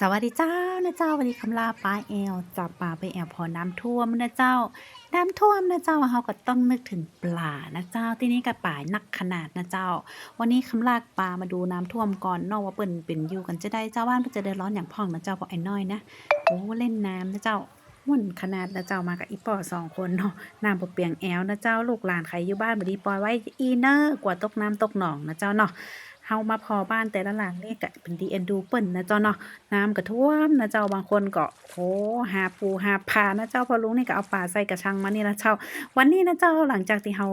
สวัสดีเจ้านะเจ้าวันนี้คำลาปลาแอลจับปลาไปแอลพอน้ำท่วมนะเจ้า น้ำท่วมนะเจ้าเขาก็ต้องนึกถึงปลานะเจ้า ที่นี่กับป่านักขนาดนะเจ้า วันนี้คำลากปลามาดูน้ำท่วมก่อนนอกว่าเปิ่นเป็นอยู่กันจะได้เจ้าบ้านเพิ่นจะเดือดร้อนอย่างพ่องนะเจ้าเพราะไอ้น้อยนะโอ้เล่นน้ำนะเจ้าม่วนขนาดนะเจ้ามากับอีปอสองคนเนาะน้ำบ่เปียงแอวนะเจ้าลูกหลานใครอยู่บ้านบดีปอยไว้อีเนอร์กว่าตกน้ำตกหนองนะเจ้าเนาะ เฮามาพอบ้านแต่ละหลังนี่ก็เป็นดีเอ็นดูเปิ้นนะเจ้าเนาะน้ำก็ท่วมนะเจ้าบางคนก็โหหาปูหาปลานะเจ้าพอลุงนี่ก็เอาปลาใส่กระชังมานี่นะเจ้า วันนี้นะเจ้าหลังจากที่เฮา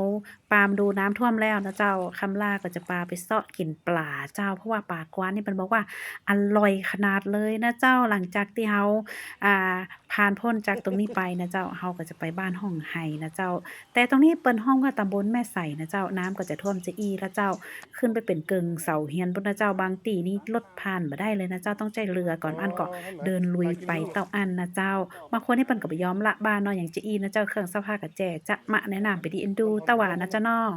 ปามดูน้ำท่วมแล้วนะเจ้าคำล่าก็จะปลาไปเสาะกินปลาเจ้า เพราะว่าปลากวานนี่มันบอกว่าอร่อยขนาดเลยนะเจ้าหลังจากที่เฮาอ่าผ่านพ้นจากตรงนี้ไปนะเจ้าเฮาก็จะไปบ้านห้องไห้นะเจ้า แต่ตรงนี้เปิ้นห้องว่าตำบลแม่ใสนะเจ้าน้ำก็จะท่วมจะอีแล้วเจ้าขึ้นไปเป็นเกิงเสาเฮียนบนนะเจ้าบางตีนี่รถผ่านมาได้เลยนะเจ้าต้องใจเรือก่อนอันก็เดินลุยไปเต้าอันนะเจ้าบางคนนี่เปิ้นก็ไปยอมละบ้านเนาะอย่างเจอีนะเจ้าเครื่องซักผ้ากับแจจะมะแนะนำไปดีเอ็นดูตะหวานะเจ้าเนาะ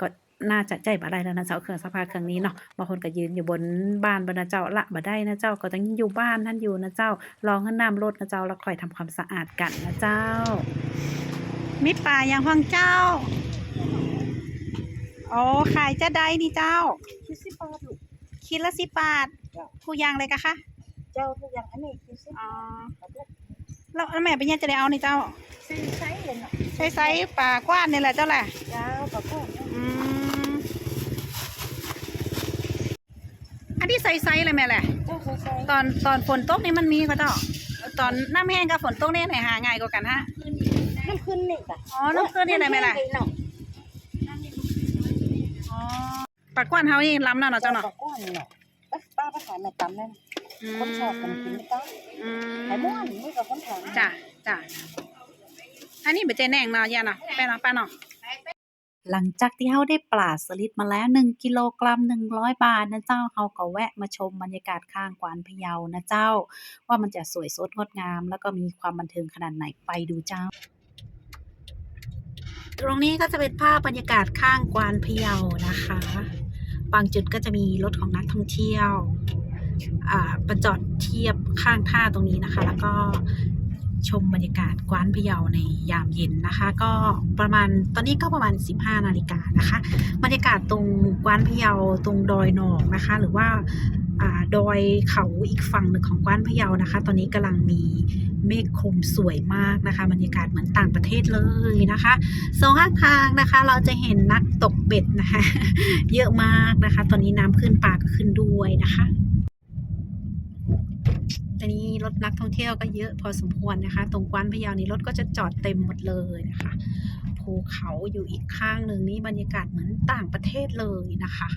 ก็น่าจะใจบ่ได้แล้วนะเจ้าเครื่องซักผ้าเครื่องนี้เนาะบางคนก็ยืนอยู่บนบ้านบนนะเจ้าละบ่ได้นะเจ้าก็ต้องอยู่บ้านท่านอยู่นะเจ้าลองให้น้ำลดนะเจ้าแล้วคอยทำความสะอาดกันนะเจ้ามีป่าอย่างห้องเจ้า โอ้ขายจะได้นี่เจ้า คิดสิบบาทลูกคิดละสิบบาทจ้ะผู้ยางเลยกะคะ เจ้าทุกอย่างอันนี้คิดสิบอ๋อาทลูกแล้วแล้วแม่เป็นยังจะได้เอานี่เจ้าซื้อไซส์เลยเนาะใช้ไซส์ป่ากว้านนี่แหละเจ้าแหละเจ้ากับพ่อเนี่ยอืมอันที่ใส่ไซส์เลยแม่แหละ เจ้าใส่ไซส์ตอนตอนฝนตกนี่มันมีก็เจ้า ตอนน้ำแห้งกับฝนตกนี่ไหนหาง่ายกว่ากันฮะน้ำขึ้นนี่ค่ะอ๋อน้ำขึ้นนี่ไหนแม่ล่ะเนาะ อ๋อปากกว้านเฮานี่ล้ำน่ะเนาะเจ้าเนาะกับก้อนเนาะป้าป้าไปขายแม่ตำนั่นอืมคนชอบกันกินไม่ต้องอืมขายม้วนนี่กับคนถามจ้ะจ้ะอันนี้เป็นเจแหน่งเนาะยาเนาะแป้เนาะป้าเนาะหลังจากที่เขาได้ปลาสลิดมาแล้ว 1 กิโลกรัม 100 บาทนะเจ้าเขาก็แวะมาชมบรรยากาศข้างกวานพะเยานะเจ้า ว่ามันจะสวยสดงดงาม แล้วก็มีความบันเทิงขนาดไหนไปดูเจ้า ตรงนี้ก็จะเป็นภาพบรรยากาศข้างกวานพะเยานะคะ บางจุดก็จะมีรถของนักท่องเที่ยวประจอดเทียบข้างท่าตรงนี้นะคะ แล้วก็ชมบรรยากาศกวานพะเยาในยามเย็นนะคะ ก็ประมาณตอนนี้ก็ประมาณ 15 นาฬิกานะคะ บรรยากาศตรงกวานพะเยาตรงดอยหนอกนะคะ หรือว่า ดอยเขาอีกฝั่งหนึ่งของกวานพะเยานะคะ ตอนนี้กำลังมีเมฆคลุมสวยมากนะคะบรรยากาศเหมือนต่างประเทศเลยนะคะสองข้างทางนะคะ เราจะเห็นนักตกเบ็ดนะคะ เยอะมากนะคะ ตอนนี้น้ำขึ้นปลาก็ขึ้นด้วยนะคะตอนนี้รถนักท่องเที่ยวก็เยอะพอสมควรนะคะ ตรงกวานพะเยานี้รถก็จะจอดเต็มหมดเลยนะคะภูเขาอยู่อีกข้างหนึ่งนี่บรรยากาศเหมือนต่างประเทศเลยนะคะ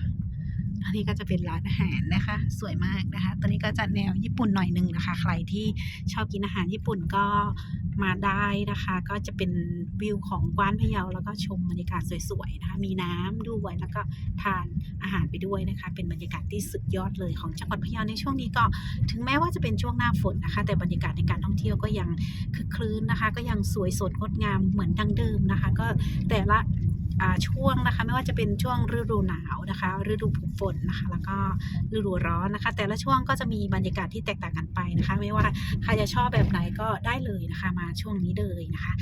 อันนี้ก็จะเป็นร้านอาหารนะคะ สวยมากนะคะตอนนี้ก็จะแนวญี่ปุ่นหน่อยหนึงนะคะ ใครที่ชอบกินอาหารญี่ปุ่นก็มาได้นะคะ ก็จะเป็นวิวของกวานพะเยาแล้วก็ชมบรรยากาศสวยๆนะคะ มีน้ำด้วยแล้วก็ทานอาหารไปด้วยนะคะ เป็นบรรยากาศที่สุดยอดเลยของจังหวัดพะเยาในช่วงนี้ก็ถึงแม้ว่าจะเป็นช่วงหน้าฝนนะคะ แต่บรรยากาศในการท่องเที่ยวก็ยังคึกคลื้นนะคะ ก็ยังสวยสดงดงามเหมือนดังเดิมนะคะ ก็แต่ละ ช่วงนะคะ ไม่ว่าจะเป็นช่วงฤดูหนาวนะคะ ฤดูฝนนะคะ แล้วก็ฤดูร้อนนะคะ แต่ละช่วงก็จะมีบรรยากาศที่แตกต่างกันไปนะคะ ไม่ว่าใครจะชอบแบบไหนก็ได้เลยนะคะ มาช่วงนี้เลยนะคะ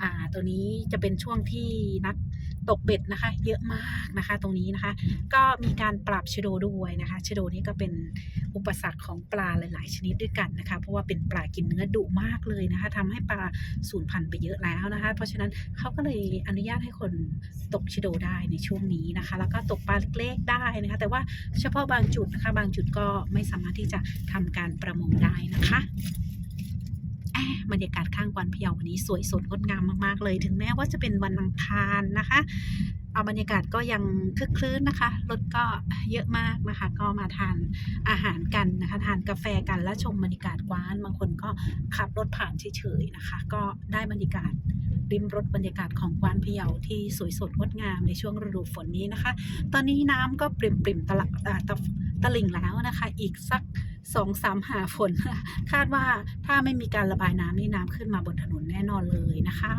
อ่าตัวนี้จะเป็นช่วงที่นักตกเบ็ดนะคะ เยอะมากนะคะ ตรงนี้นะคะ ก็มีการปรับชโดด้วยนะคะชโดนี่ก็เป็น อุปสรรคของปลาหลาย ๆ ชนิดด้วยกันนะคะ เพราะว่าเป็นปลากินเนื้อดุมากเลยนะคะทำให้ปลาสูญพันธุ์ไปเยอะแล้วนะคะ เพราะฉะนั้นเขาก็เลยอนุญาตให้คนตกชิโดได้ในช่วงนี้นะคะ แล้วก็ตกปลาเล็ก ๆ ได้นะคะ แต่ว่าเฉพาะบางจุดนะคะ บางจุดก็ไม่สามารถที่จะทำการประมงได้นะคะ บรรยากาศข้างกวนพะเยาวันนี้สวยสดงดงามมากๆเลย ถึงแม้ว่าจะเป็นวันอังคารนะคะเอาบรรยากาศก็ยังคึกคลื้นนะคะ รถก็เยอะมากนะคะ ก็มาทานอาหารกันนะคะ ทานกาแฟกันและชมบรรยากาศกว้าน บางคนก็ขับรถผ่านเฉยๆนะคะ ก็ได้บรรยากาศริมรถบรรยากาศของกวานพะเยาที่สวยสดงดงามในช่วงฤดูฝนนี้นะคะ ตอนนี้น้ำก็ปริ่มๆตะละอ่าตะตะลิ่งแล้วนะคะ อีกสัก สองสามหาฝน คาดว่าถ้าไม่มีการระบายน้ำนี่น้ำขึ้นมาบนถนนแน่นอนเลยนะคะ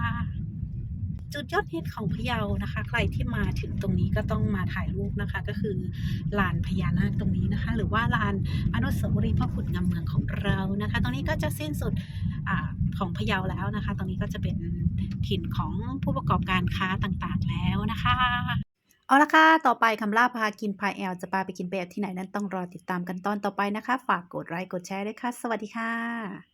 จุดยอดฮิตของพะเยานะคะ ใครที่มาถึงตรงนี้ก็ต้องมาถ่ายรูปนะคะ ก็คือลานพญานาคตรงนี้นะคะ หรือว่าลานอนุสาวรีย์พ่อขุนงามเมืองของเรานะคะ ตรงนี้ก็จะสิ้นสุดอของพะเยาแล้วนะคะ ตรงนี้ก็จะเป็นถิ่นของผู้ประกอบการค้าต่างๆแล้วนะคะ เอาละค่ะ ต่อไปคำล่าพากินพายแอล จะพาไปกินแบบที่ไหนนั้นต้องรอติดตามกันตอนต่อไปนะคะ ฝากกดไลค์กดแชร์ด้วยค่ะ สวัสดีค่ะ